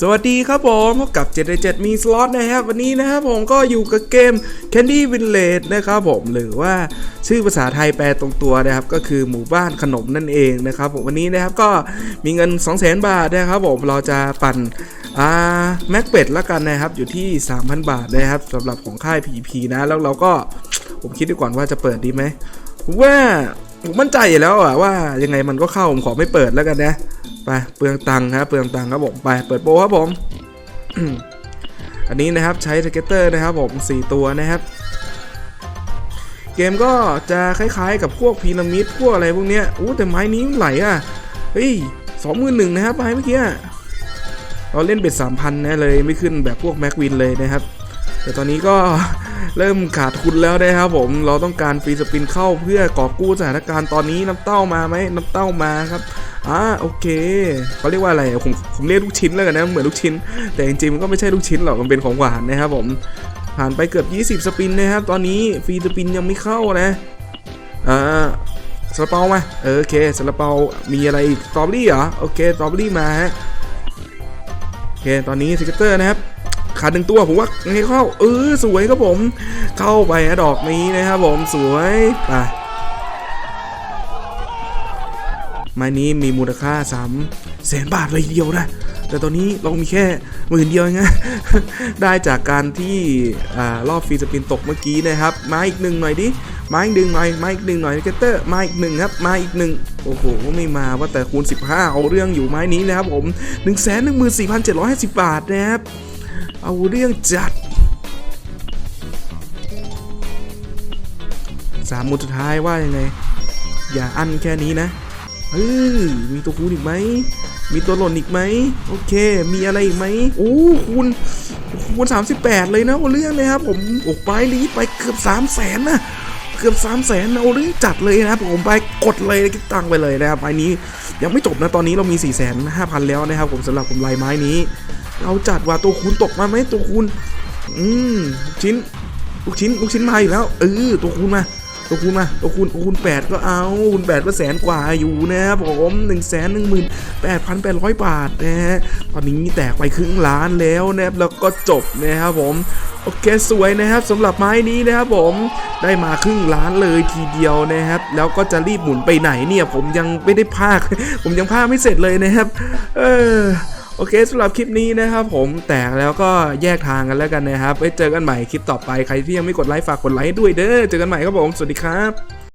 สวัสดีครับผมพบกับ777มีสล็อตนะครับวันนี้นะครับผมก็อยู่กับเกม Candy Village นะครับผมหรือว่าชื่อภาษาไทยแปลตรงตัวนะครับ ก็คือหมู่บ้านขนมนั่นเองนะครับผมวันนี้นะครับก็มีเงิน 200,000บาทนะครับผมเราจะปั่นอ่าแม็กเป็ดละกันนะครับอยู่ที่ 3,000 บาทนะครับสำหรับของค่าย PP นะแล้วเราก็ผมคิดดูก่อนว่าจะเปิดดีไหมผมว่าผมมั่นใจอยู่แล้วอะว่ายังไงมันก็เข้าผมขอไม่เปิดแล้วกันนะ ไปเปลืองตังค์ครับเปลืองตังค์ครับผมไปเปิดโปรครับผมอันนี้นะครับใช้สเก็ตเตอร์นะครับผม 4 ตัวนะครับ เกมก็จะคล้ายๆกับพวกพีระมิดพวกอะไรพวกเนี้ยอู้แต่ไม้นี้ไหลอะเฮ้ยสองหมื่นหนึ่งนะครับไม้เมื่อกี้เราเล่นเบ็ดสามพันนะเลยไม่ขึ้นแบบพวกแม็กวินเลยนะครับ แต่ตอนนี้ก็ เริ่มขาดทุนแล้วนะครับผมเราต้องการฟรีสปินเข้าเพื่อกอบกู้สถานการณ์ตอนนี้น้ำเต้ามาไหมน้ำเต้ามาครับอ่าโอเคเขาเรียกว่าอะไรผมผมเรียกลูกชิ้นแล้วกันนะเหมือนลูกชิ้น แต่จริงๆมันก็ไม่ใช่ลูกชิ้นหรอกมันเป็นของหวานนะครับผมผ่านไปเกือบ 20 สปินนะครับตอนนี้ฟรีสปินยังไม่เข้านะอ่าสลาเปามาเออโอเคสลาเปามีอะไรอีกตรอบรี่เหรอโอเคตรอบรี่มาฮะโอเคตอนนี้สเกตเตอร์นะครับ ขาดหนึ่งตัวผมว่าไงเข้าเออสวยครับผม เข้าไปนะดอกนี้นะครับผมสวยไปไม้นี้มีมูลค่า3แสนบาทเลยเดียวนะ แต่ตอนนี้เรามีแค่หมื่นเดียวเองได้จากการที่อ่ารอบฟรีสปินตกเมื่อกี้นะครับมาอีกหนึ่งหน่อยดิมาอีกหนึ่งหน่อยมาอีกหนึ่งหน่อยเกเตอร์มาอีกหนึ่งครับมาอีกหนึ่งโอ้โหไม่มาว่าแต่คูณ 15 เอาเรื่องอยู่ไม้นี้นะครับผม 1 1 4 7 5 0 บาทนะครับ เอาเรื่องจัดสามหมุดสุดท้ายว่ายังไง อย่าอั้นแค่นี้นะเออมีตัวคูณอีกไหม มีตัวหล่นอีกไหม โอเค มีอะไรอีกไหมโอ้คูณคูณ38เลยนะเอาเรื่องนะครับผมออกไปลีไปเกือบ3 0 0แสนนะเกือบ3 0 0แสนเอาเรื่องจัดเลยนะครับผมไปกดเลยคิดตังค์ไปเลยนะครับไม้นี้ยังไม่จบนะตอนนี้เรามี4 5 0 0 0 0แล้วนะครับผมสำหรับผมลายไม้นี้ เราจัดว่าตัวคูณตกมาไหมตัวคูณอืมชิ้นลูกชิ้นลูกชิ้นมาอีกแล้วเออตัวคูณมา ตัวคูณมาตัวคูณคูณแปดก็เอาคูณแปดก็แสนกว่าอยู่นะครับผมหนึ่งแสนหนึ่งหมื่นแปดพันแปดร้อยบาทนะฮะตอนนี้แตกไปครึ่งล้านแล้วนะครับแล้วก็จบนะครับผมโอเคสวยนะครับสำหรับไม้นี้นะครับผมได้มาครึ่งล้านเลยทีเดียวนะครับ แล้วก็จะรีบหมุนไปไหนเนี่ย ผมยังไม่ได้พากผมยังพากไม่เสร็จเลยนะครับ เออ อเคสำหรับคลิปนี้นะครับผมแตกแล้วก็แยกทางกันแล้วกันนะครับไว้เจอกันใหม่คลิปต่อไปใครที่ยังไม่กดไลค์ฝากกดไลค์ด้วยเด้อเจอกันใหม่ครับผมสวัสดีครับ